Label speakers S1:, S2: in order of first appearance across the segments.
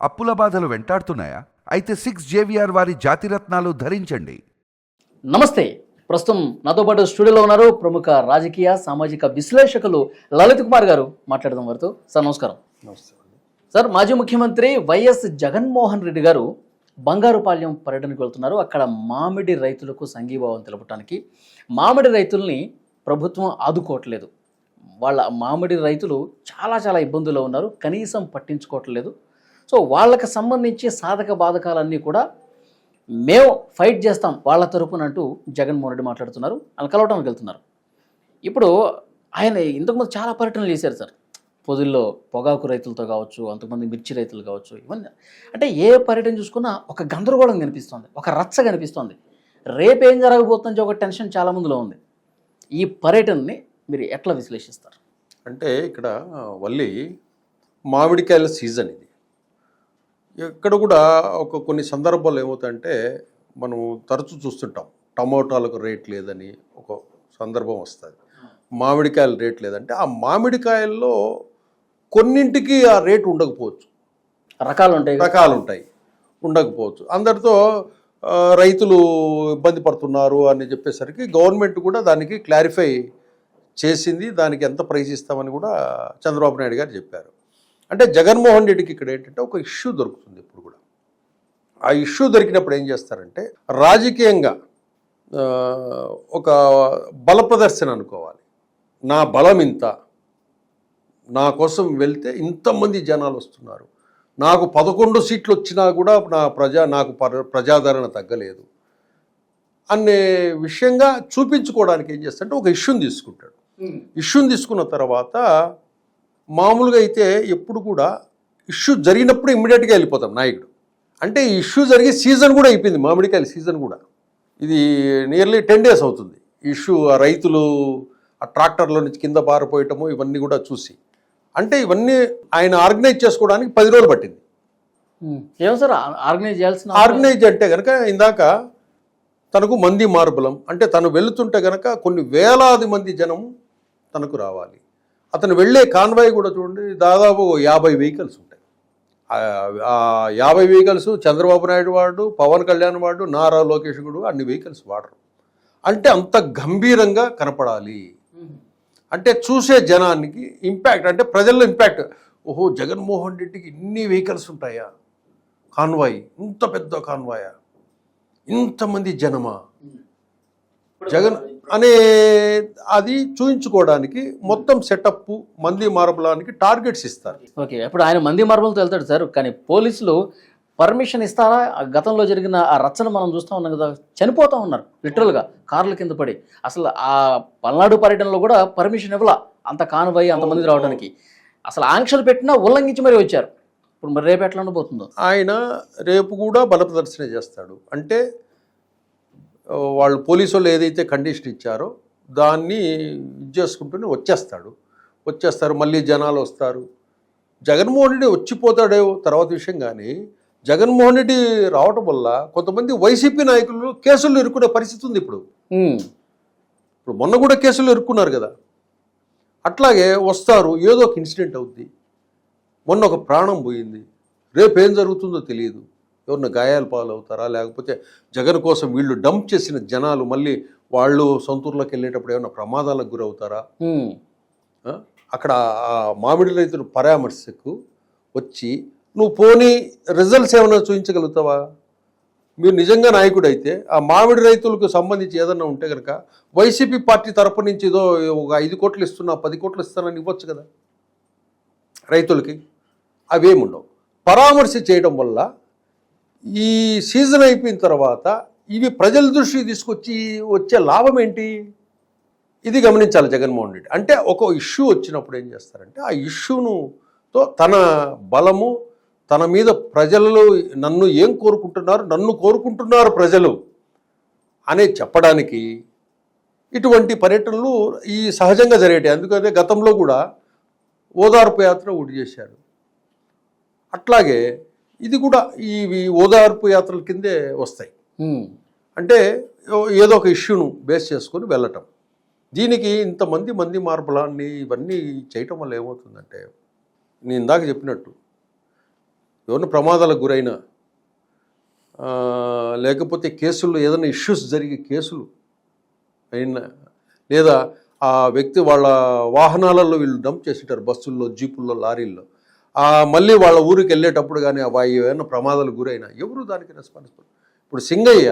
S1: అప్పుల బాధలు వెంటాడుతున్నాయా? అయితే సిక్స్ జేవిఆర్ వారి జాతిరత్నాలు ధరించండి.
S2: నమస్తే. ప్రస్తుతం నాతో పాటు స్టూడియోలో ఉన్నారు ప్రముఖ రాజకీయ సామాజిక విశ్లేషకులు లలిత్ కుమార్ గారు. మాట్లాడదాం వారితో. సార్ నమస్కారం. సార్ మాజీ ముఖ్యమంత్రి వైఎస్ జగన్మోహన్ రెడ్డి గారు బంగారుపాళ్యం పర్యటనకు వెళ్తున్నారు. అక్కడ మామిడి రైతులకు సంఘీభావం తెలపడానికి మామిడి రైతుల్ని ప్రభుత్వం ఆదుకోవట్లేదు. వాళ్ళ మామిడి రైతులు చాలా చాలా ఇబ్బందుల్లో ఉన్నారు. కనీసం పట్టించుకోవట్లేదు. సో వాళ్ళకి సంబంధించి సాధక బాధకాలన్నీ కూడా మేము ఫైట్ చేస్తాం వాళ్ళ తరపున అంటూ జగన్మోహన్ రెడ్డి మాట్లాడుతున్నారు. వాళ్ళు కలవటానికి వెళ్తున్నారు. ఇప్పుడు ఆయన ఇంతకుముందు చాలా పర్యటనలు చేశారు సార్. పొదుల్లో పొగాకు రైతులతో కావచ్చు అంతకుమంది మిర్చి రైతులు కావచ్చు ఇవన్నీ. అంటే ఏ పర్యటన చూసుకున్నా ఒక గందరగోళం కనిపిస్తోంది. ఒక రచ్చ కనిపిస్తోంది. రేపేం జరగబోతుందని ఒక టెన్షన్ చాలా మందిలో ఉంది. ఈ పర్యటనని మీరు ఎట్లా విశ్లేషిస్తారు?
S3: అంటే ఇక్కడ మళ్ళీ మామిడికాయల సీజన్ ఇది. ఇక్కడ కూడా ఒక కొన్ని సందర్భాలు ఏమవుతాయంటే మనం తరచూ చూస్తుంటాం. టమోటాలకు రేట్ లేదని ఒక సందర్భం వస్తుంది. మామిడికాయల రేట్ లేదంటే ఆ మామిడికాయల్లో కొన్నింటికి ఆ రేటు ఉండకపోవచ్చు.
S2: రకాలు ఉంటాయి.
S3: రకాలు ఉంటాయి ఉండకపోవచ్చు. అందరితో రైతులు ఇబ్బంది పడుతున్నారు అని చెప్పేసరికి గవర్నమెంట్ కూడా దానికి క్లారిఫై చేసింది దానికి ఎంత ప్రైస్ ఇస్తామని కూడా చంద్రబాబు నాయుడు గారు చెప్పారు. అంటే జగన్మోహన్ రెడ్డికి ఇక్కడ ఏంటంటే ఒక ఇష్యూ దొరుకుతుంది ఇప్పుడు కూడా. ఆ ఇష్యూ దొరికినప్పుడు ఏం చేస్తారంటే రాజకీయంగా ఒక బల ప్రదర్శన అనుకోవాలి. నా బలం ఇంత నా కోసం వెళ్తే ఇంతమంది జనాలు వస్తున్నారు. నాకు పదకొండు సీట్లు వచ్చినా కూడా నా ప్రజా నాకు పర- ప్రజాదరణ తగ్గలేదు. అనే విషయంగా చూపించుకోవడానికి ఏం చేస్తాడంటే ఒక ఇష్యూని తీసుకుంటాడు. ఇష్యూని తీసుకున్న తర్వాత మామూలుగా అయితే ఎప్పుడు కూడా ఇష్యూ జరిగినప్పుడు ఇమ్మీడియట్గా వెళ్ళిపోతాం నాయకుడు. అంటే ఈ ఇష్యూ జరిగే సీజన్ కూడా అయిపోయింది మామిడికాయల సీజన్ కూడా. ఇది నియర్లీ టెన్ డేస్ అవుతుంది. ఇష్యూ ఆ రైతులు ఆ ట్రాక్టర్లో నుంచి కింద పారిపోయటము ఇవన్నీ కూడా చూసి. అంటే ఇవన్నీ ఆయన ఆర్గనైజ్ చేసుకోవడానికి పది రోజులు పట్టింది.
S2: ఏమో సార్ ఆర్గనైజ్ చేయాల్సిన
S3: ఆర్గనైజ్ అంటే కనుక ఇందాక తనకు మంది మార్బలం అంటే తను వెళుతుంటే కనుక కొన్ని వేలాది మంది జనం తనకు రావాలి. అతను వెళ్ళే కాన్వాయ్ కూడా చూడండి దాదాపు యాభై వెహికల్స్ ఉంటాయి. ఆ- ఆ యాభై వెహికల్స్ చంద్రబాబు నాయుడు వాడు పవన్ కళ్యాణ్ వాడు నారా లోకేష్ కూడా అన్ని వెహికల్స్ వాడరు. అంటే అంత గంభీరంగా కనపడాలి. అంటే చూసే జనానికి ఇంపాక్ట్ అంటే ప్రజల్లో ఇంపాక్ట్. ఓహో జగన్మోహన్ రెడ్డికి ఇన్ని వెహికల్స్ ఉంటాయా? కాన్వాయ్ ఇంత పెద్ద కాన్వాయా? ఇంతమంది జనమా? జగన్ అనే అది చూయించుకోవడానికి మొత్తం సెటప్ మంది మార్బలానికి టార్గెట్స్ ఇస్తారు.
S2: ఓకే ఇప్పుడు ఆయన మంది మార్బలతో వెళ్తాడు సార్ కానీ పోలీసులు పర్మిషన్ ఇస్తారా? గతంలో జరిగిన ఆ రచ్చన మనం చూస్తూ ఉన్నాం కదా చనిపోతా ఉన్నారు లిటరల్గా కార్ల కింద పడి. అసలు ఆ పల్నాడు పర్యటనలో కూడా పర్మిషన్ ఇవ్వాల అంత కానువై అంతమంది రావడానికి. అసలు ఆంక్షలు పెట్టినా ఉల్లంఘించి మరీ వచ్చారు. ఇప్పుడు మరి రేపు ఎట్లా ఉండబోతుందో?
S3: ఆయన రేపు కూడా బల ప్రదర్శన చేస్తాడు. అంటే వాళ్ళు పోలీసు వాళ్ళు ఏదైతే కండిషన్ ఇచ్చారో దాన్ని ఇది చేసుకుంటూనే వచ్చేస్తాడు. వచ్చేస్తారు మళ్ళీ జనాలు వస్తారు. జగన్మోహన్ రెడ్డి వచ్చిపోతాడే తర్వాత విషయం కానీ జగన్మోహన్ రెడ్డి రావటం వల్ల కొంతమంది వైసీపీ నాయకులు కేసులు ఇరుక్కునే పరిస్థితి ఉంది ఇప్పుడు. ఇప్పుడు మొన్న కూడా కేసులు ఇరుక్కున్నారు కదా. అట్లాగే వస్తారు ఏదో ఒక ఇన్సిడెంట్ అవుద్ది. మొన్న ఒక ప్రాణం పోయింది. రేపు ఏం జరుగుతుందో తెలియదు. ఎవరిన గాయాల పాలు అవుతారా లేకపోతే జగన్ కోసం వీళ్ళు డంప్ చేసిన జనాలు మళ్ళీ వాళ్ళు సొంతూరులోకి వెళ్ళేటప్పుడు ఏమైనా ప్రమాదాలకు గురవుతారా? అక్కడ ఆ మామిడి రైతులు పరామర్శకు వచ్చి నువ్వు పోనీ రిజల్ట్స్ ఏమైనా చూపించగలుగుతావా? మీరు నిజంగా నాయకుడు అయితే ఆ మామిడి రైతులకు సంబంధించి ఏదన్నా ఉంటే కనుక వైసీపీ పార్టీ తరపు నుంచి ఏదో ఒక ఐదు కోట్లు ఇస్తున్నా పది కోట్లు ఇస్తానని ఇవ్వచ్చు కదా? రైతులకి. అవేమి ఉండవు పరామర్శ చేయడం వల్ల ఈ సీజన్ అయిపోయిన తర్వాత ఇవి ప్రజల దృష్టికి తీసుకొచ్చి వచ్చే లాభం ఏంటి? ఇది గమనించాలి జగన్మోహన్ రెడ్డి. అంటే ఒక ఇష్యూ వచ్చినప్పుడు ఏం చేస్తారంటే ఆ ఇష్యూను తో తన బలము తన మీద ప్రజలలో నన్ను ఏం కోరుకుంటున్నారు నన్ను కోరుకుంటున్నారు ప్రజలు అనే చెప్పడానికి ఇటువంటి పర్యటనలు ఈ సహజంగా జరిగేటాయి అందుకనే గతంలో కూడా ఓదార్పు యాత్ర ఒకటి చేశారు. అట్లాగే ఇది కూడా ఈ ఓదార్పు యాత్రల కిందే వస్తాయి. అంటే ఏదో- ఒక ఇష్యూను బేస్ చేసుకొని వెళ్ళటం. దీనికి ఇంతమంది మంది మార్పులాన్ని ఇవన్నీ చేయటం వల్ల ఏమవుతుందంటే నేను ఇందాక చెప్పినట్టు ఎవరిని ప్రమాదాలకు గురైనా లేకపోతే కేసుల్లో ఏదైనా ఇష్యూస్ జరిగే కేసులు అయినా లేదా ఆ వ్యక్తి వాళ్ళ వాహనాలలో వీళ్ళు డంప్ చేసింటారు బస్సుల్లో జీపుల్లో లారీల్లో. మళ్ళీ వాళ్ళ ఊరికి వెళ్ళేటప్పుడు కానీ ఏమైనా ప్రమాదాలకు గురైనా ఎవరు దానికి రెస్పాన్సిబుల్ ఇప్పుడు సింగయ్య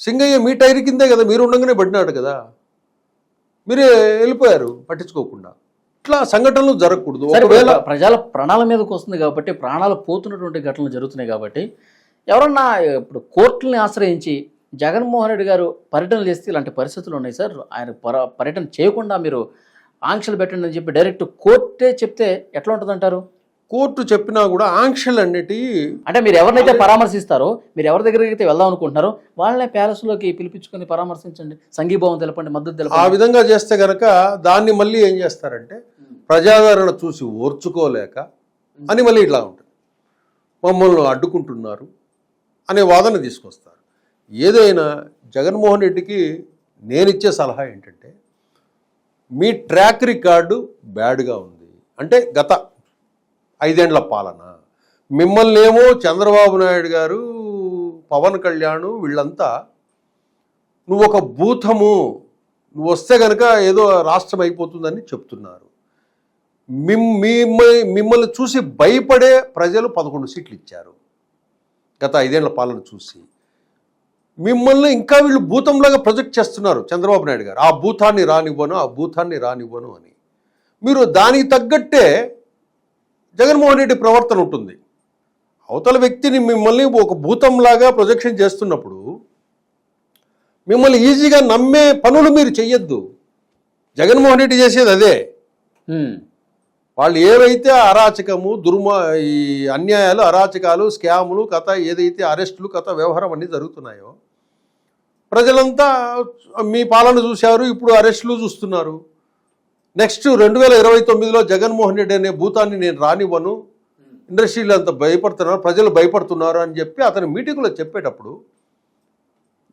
S3: సింగయ్య మీ టైర్ కిందే కదా మీరు ఉండగానే పడినాడు కదా. మీరే వెళ్ళిపోయారు పట్టించుకోకుండా. ఇట్లా సంఘటనలు జరగకూడదు. ఒకవేళ
S2: ప్ర- ప్రజల ప్రాణాల మీదకి వస్తుంది కాబట్టి ప్రాణాలు పోతున్నటువంటి ఘటనలు జరుగుతున్నాయి కాబట్టి ఎవరన్నా ఇప్పుడు కోర్టుల్ని ఆశ్రయించి జగన్మోహన్ రెడ్డి గారు పర్యటనలు చేస్తే ఇలాంటి పరిస్థితులు ఉన్నాయి సార్? ఆయన పర పర్యటన చేయకుండా మీరు ఆంక్షలు పెట్టండి అని చెప్పి డైరెక్ట్ కోర్టే చెప్తే ఎట్లా ఉంటుందంటారు?
S3: కోర్టు చెప్పినా కూడా ఆంక్షలు అన్నిటి
S2: అంటే మీరు ఎవరినైతే పరామర్శిస్తారో మీరు ఎవరి దగ్గరికి అయితే వెళ్దాం అనుకుంటున్నారో వాళ్ళనే ప్యాలెస్లోకి పిలిపించుకొని పరామర్శించండి. సంఘీభావం తెలపండి మద్దతు
S3: ఆ
S2: తెలపండి.
S3: విధంగా చేస్తే గనక దాన్ని మళ్ళీ ఏం చేస్తారంటే ప్రజాదరణ చూసి ఓర్చుకోలేక అని మళ్ళీ ఇట్లా ఉంటుంది. మమ్మల్ని అడ్డుకుంటున్నారు అనే వాదన తీసుకొస్తారు. ఏదైనా జగన్మోహన్ రెడ్డికి నేనిచ్చే సలహా ఏంటంటే మీ ట్రాక్ రికార్డు బ్యాడ్గా ఉంది. అంటే గత ఐదేండ్ల పాలన. మిమ్మల్ని ఏమో చంద్రబాబు నాయుడు గారు పవన్ కళ్యాణ్ వీళ్ళంతా నువ్వు ఒక భూతము. నువ్వు వస్తే కనుక ఏదో రాష్ట్రం అయిపోతుందని చెప్తున్నారు. మిమ్ మిమ్మల్ని చూసి భయపడే ప్రజలు పదకొండు సీట్లు ఇచ్చారు. గత ఐదేళ్ళ పాలన చూసి. మిమ్మల్ని ఇంకా వీళ్ళు భూతంలాగా ప్రొజెక్ట్ చేస్తున్నారు చంద్రబాబు నాయుడు గారు. ఆ భూతాన్ని రానివ్వను ఆ భూతాన్ని రానివ్వను అని. మీరు దానికి తగ్గట్టే జగన్మోహన్ రెడ్డి ప్రవర్తన ఉంటుంది. అవతల వ్యక్తిని మిమ్మల్ని ఒక భూతంలాగా ప్రొజెక్షన్ చేస్తున్నప్పుడు మిమ్మల్ని ఈజీగా నమ్మే పనులు మీరు చెయ్యొద్దు. జగన్మోహన్ రెడ్డి చేసేది అదే. వాళ్ళు ఏవైతే అరాచకము దుర్మా ఈ అన్యాయాలు అరాచకాలు స్కాములు కథ ఏదైతే అరెస్టులు కథ వ్యవహారం అన్నీ జరుగుతున్నాయో ప్రజలంతా మీ పాలన చూశారు ఇప్పుడు అరెస్టులు చూస్తున్నారు. నెక్స్ట్ రెండు వేల ఇరవై తొమ్మిదిలో జగన్మోహన్ రెడ్డి అనే భూతాన్ని నేను రానివ్వను. ఇండస్ట్రీలు అంత భయపడుతున్నారు ప్రజలు భయపడుతున్నారు అని చెప్పి అతని మీటింగ్లో చెప్పేటప్పుడు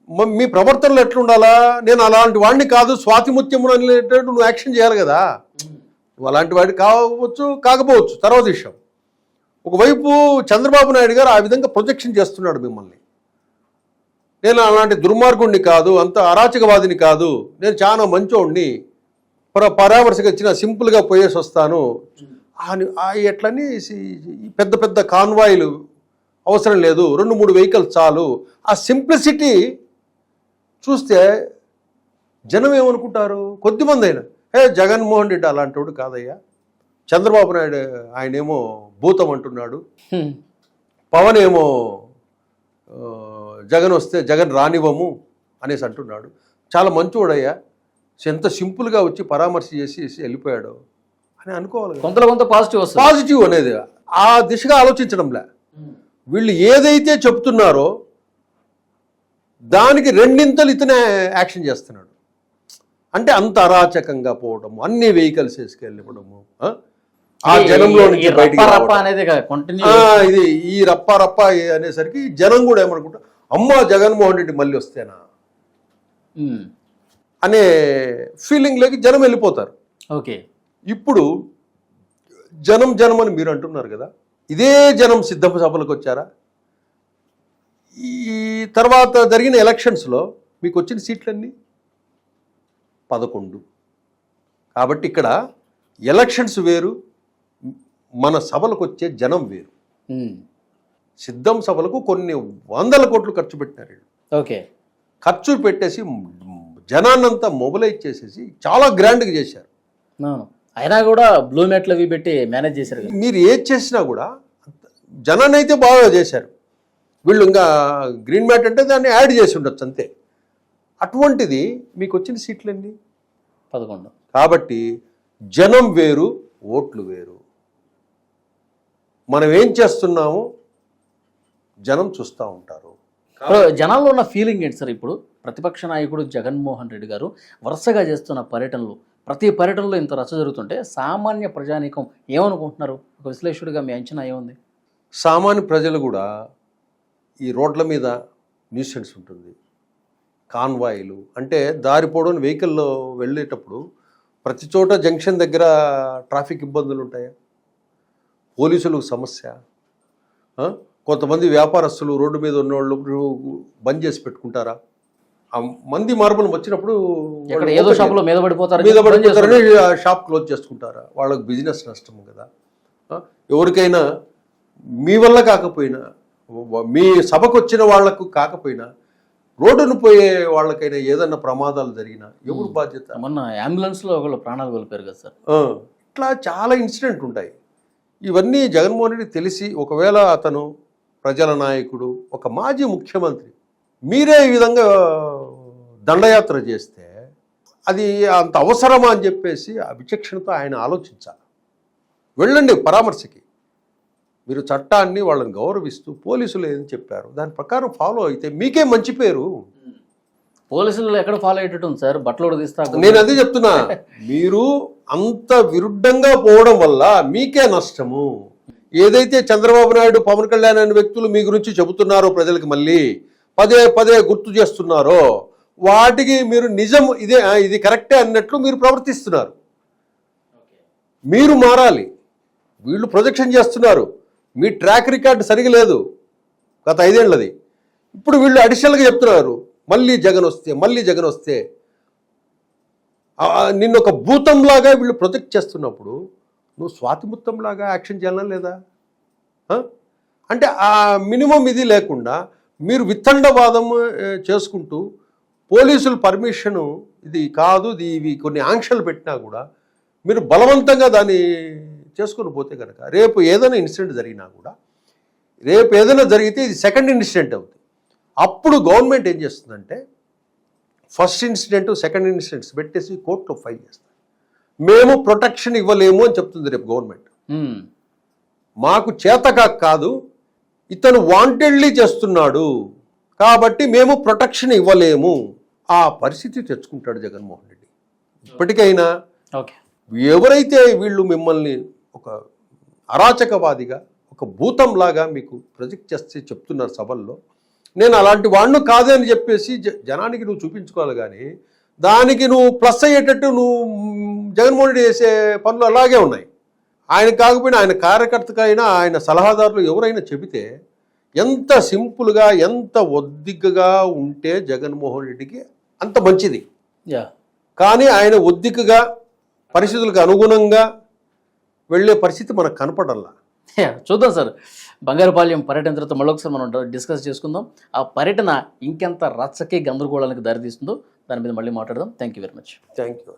S3: మ- మీ ప్రవర్తనలు ఎట్లుండాలా? నేను అలాంటి వాడిని కాదు స్వాతిముత్యము అనేటట్టు నువ్వు యాక్షన్ చేయాలి కదా. నువ్వు అలాంటి వాడి కావచ్చు కాకపోవచ్చు తర్వాత విషయం. ఒకవైపు చంద్రబాబు నాయుడు గారు ఆ విధంగా ప్రొజెక్షన్ చేస్తున్నాడు మిమ్మల్ని. నేను అలాంటి దుర్మార్గుణ్ణి కాదు అంత అరాచకవాదిని కాదు. నేను చాలా మంచోడిని పర పరామర్శకు వచ్చిన సింపుల్గా పోయేసి వస్తాను. ఎట్లని పెద్ద పెద్ద కాన్వాయిలు అవసరం లేదు. రెండు మూడు వెహికల్స్ చాలు. ఆ సింప్లిసిటీ చూస్తే జనం ఏమనుకుంటారు? కొద్దిమంది అయినా. ఏ జగన్మోహన్ రెడ్డి అలాంటి వాడు కాదయ్యా. చంద్రబాబు నాయుడు ఆయనేమో భూతం అంటున్నాడు. పవన్ ఏమో జగన్ వస్తే జగన్ రానివ్వము అనేసి అంటున్నాడు. చాలా మంచివాడయ్యా ఎంత సింపుల్గా వచ్చి పరామర్శ చేసి వెళ్ళిపోయాడు అని అనుకోవాలి.
S2: కొంతలో కొంత పాజిటివ్ వస్తుంది
S3: పాజిటివ్ అనేది ఆ దిశగా ఆలోచించడంలే. వీళ్ళు ఏదైతే చెప్తున్నారో దానికి రెండింతలు ఇతనే యాక్షన్ చేస్తున్నాడు. అంటే అంత అరాచకంగా పోవడము అన్ని వెహికల్స్ వేసుకెళ్ళిపోవడము ఆ? జనంలో ఇది ఈ రప్ప రప్ప అనేసరికి జనం కూడా ఏమనుకుంటా అమ్మా జగన్మోహన్ రెడ్డి మళ్ళీ వస్తేనా? అనే ఫీలింగ్లోకి జనం వెళ్ళిపోతారు.
S2: ఓకే.
S3: ఇప్పుడు జనం జనం అని మీరు అంటున్నారు కదా ఇదే జనం సిద్ధం సభలకు వచ్చారా? ఈ తర్వాత జరిగిన ఎలక్షన్స్లో మీకు వచ్చిన సీట్లన్నీ? పదకొండు. కాబట్టి ఇక్కడ ఎలక్షన్స్ వేరు మన సభలకు వచ్చే జనం వేరు.
S2: హ్మ్.
S3: సిద్ధం సభలకు కొన్ని వందల కోట్లు ఖర్చు పెట్టినారు వీళ్ళు.
S2: ఓకే.
S3: ఖర్చు పెట్టేసి జనాన్నంతా మొబిలైజ్ చేసేసి చాలా గ్రాండ్గా చేశారు.
S2: అయినా కూడా బ్లూ మెట్లు అవి పెట్టి మేనేజ్ చేశారు.
S3: మీరు ఏది చేసినా కూడా జనాన్ని అయితే బాగా చేశారు. వీళ్ళు ఇంకా గ్రీన్ మ్యాట్ అంటే దాన్ని యాడ్ చేసి ఉండొచ్చు అంతే. అటువంటిది మీకు వచ్చిన సీట్లన్నీ
S2: పదకొండు.
S3: కాబట్టి జనం వేరు ఓట్లు వేరు. మనం ఏం చేస్తున్నామో? జనం చూస్తూ ఉంటారు.
S2: జనాల్లో ఉన్న ఫీలింగ్ ఏంటి సార్ ఇప్పుడు? ప్రతిపక్ష నాయకుడు జగన్మోహన్ రెడ్డి గారు వరుసగా చేస్తున్న పర్యటనలు ప్రతి పర్యటనలో ఇంత రచ్చ జరుగుతుంటే సామాన్య ప్రజానీకం ఏమనుకుంటున్నారు? ఒక విశ్లేషకుడిగా మీ అంచనా ఏముంది?
S3: సామాన్య ప్రజలు కూడా ఈ రోడ్ల మీద న్యూసెన్స్ ఉంటుంది. కాన్వాయిలు అంటే దారిపోవడం వెహికల్లో వెళ్ళేటప్పుడు ప్రతి చోట జంక్షన్ దగ్గర ట్రాఫిక్ ఇబ్బందులు ఉంటాయా? పోలీసులకు సమస్య? కొంతమంది వ్యాపారస్తులు రోడ్డు మీద ఉన్నవాళ్ళు బంద్ చేసి పెట్టుకుంటారా? ఆ మంది మార్పులు వచ్చినప్పుడు
S2: ఏదో షాపులో మీద పడిపోతారు
S3: మీద పడిపోతారని ఆ షాప్ క్లోజ్ చేసుకుంటారా? వాళ్ళకి బిజినెస్ నష్టం కదా? ఎవరికైనా మీ వల్ల కాకపోయినా మీ సభకు వచ్చిన వాళ్ళకు కాకపోయినా రోడ్డును పోయే వాళ్ళకైనా ఏదన్నా ప్రమాదాలు జరిగినా ఎవరు బాధ్యత?
S2: మొన్న అంబులెన్స్లో ఒకళ్ళు ప్రాణాలు కోల్పోయారు కదా సార్.
S3: ఇట్లా చాలా ఇన్సిడెంట్ ఉంటాయి. ఇవన్నీ జగన్మోహన్ రెడ్డి తెలిసి ఒకవేళ అతను ప్రజల నాయకుడు ఒక మాజీ ముఖ్యమంత్రి. మీరే ఈ విధంగా దండయాత్ర చేస్తే అది అంత అవసరమా అని చెప్పేసి ఆ విచక్షణతో ఆయన ఆలోచించాలి. వెళ్ళండి పరామర్శకి. మీరు చట్టాన్ని వాళ్ళని గౌరవిస్తూ పోలీసులు ఏం చెప్పారు? దాని ప్రకారం ఫాలో అయితే మీకే మంచి పేరు.
S2: పోలీసులు ఎక్కడ ఫాలో అయ్యేటట్టు ఉంది సార్? బట్టలు తీస్తా
S3: నేను అదే చెప్తున్నా. మీరు అంత విరుద్ధంగా పోవడం వల్ల మీకే నష్టము. ఏదైతే చంద్రబాబు నాయుడు పవన్ కళ్యాణ్ అనే వ్యక్తులు మీ గురించి చెబుతున్నారో ప్రజలకు మళ్ళీ పదే పదే గుర్తు చేస్తున్నారో వాటికి మీరు నిజం ఇదే ఇది కరెక్టే అన్నట్లు మీరు ప్రవర్తిస్తున్నారు. మీరు మారాలి. వీళ్ళు ప్రొజెక్షన్ చేస్తున్నారు. మీ ట్రాక్ రికార్డు సరిగా లేదు. గత ఐదేళ్ళది ఇప్పుడు వీళ్ళు అడిషనల్గా చెప్తున్నారు. మళ్ళీ జగన్ వస్తే మళ్ళీ జగన్ వస్తే. నిన్న ఒక భూతంలాగా వీళ్ళు ప్రొజెక్ట్ చేస్తున్నప్పుడు నువ్వు స్వాతిముత్తంలాగా యాక్షన్ చేయాలా లేదా? అంటే ఆ మినిమం ఇది లేకుండా మీరు విత్తండవాదం చేసుకుంటూ పోలీసులు పర్మిషను ఇది కాదు ఇది ఇవి కొన్ని ఆంక్షలు పెట్టినా కూడా మీరు బలవంతంగా దాన్ని చేసుకొని పోతే కనుక రేపు ఏదైనా ఇన్సిడెంట్ జరిగినా కూడా రేపు ఏదైనా జరిగితే ఇది సెకండ్ ఇన్సిడెంట్ అవుతుంది అప్పుడు గవర్నమెంట్ ఏం చేస్తుందంటే ఫస్ట్ ఇన్సిడెంట్ సెకండ్ ఇన్సిడెంట్స్ పెట్టేసి కోర్టులో ఫైల్ చేస్తారు మేము ప్రొటెక్షన్ ఇవ్వలేము అని చెప్తుంది రేపు గవర్నమెంట్. మాకు చేతగా కాదు ఇతను వాంటెడ్లీ చేస్తున్నాడు. కాబట్టి మేము ప్రొటెక్షన్ ఇవ్వలేము. ఆ పరిస్థితి తెచ్చుకుంటాడు జగన్మోహన్ రెడ్డి. ఇప్పటికైనా ఎవరైతే వీళ్ళు మిమ్మల్ని ఒక అరాచకవాదిగా ఒక భూతంలాగా మీకు ప్రొజెక్ట్ చేస్తే చెప్తున్నారు సభల్లో నేను అలాంటి వాడిని కాదని చెప్పేసి జనానికి నువ్వు చూపించుకోవాలి కానీ దానికి నువ్వు ప్లస్ అయ్యేటట్టు నువ్వు జగన్మోహన్ రెడ్డి చేసే పనులు అలాగే ఉన్నాయి. ఆయన కాకపోయినా ఆయన కార్యకర్తకైనా ఆయన సలహాదారులు ఎవరైనా చెబితే ఎంత సింపుల్గా ఎంత ఒద్దిగ్గా ఉంటే జగన్మోహన్ రెడ్డికి అంత మంచిది.
S2: యా.
S3: కానీ ఆయన ఒద్దికగా పరిస్థితులకు అనుగుణంగా వెళ్ళే పరిస్థితి మనకు కనపడల్లా.
S2: చూద్దాం సార్. బంగారుపాలెం పర్యటన తర్వాత మళ్ళొకసారి మనం డిస్కస్ చేసుకుందాం. ఆ పర్యటన ఇంకెంత రచ్చకి గందరగోళానికి దారితీస్తుందో దాని మీద మళ్ళీ మాట్లాడదాం. Thank you very much.
S3: Thank you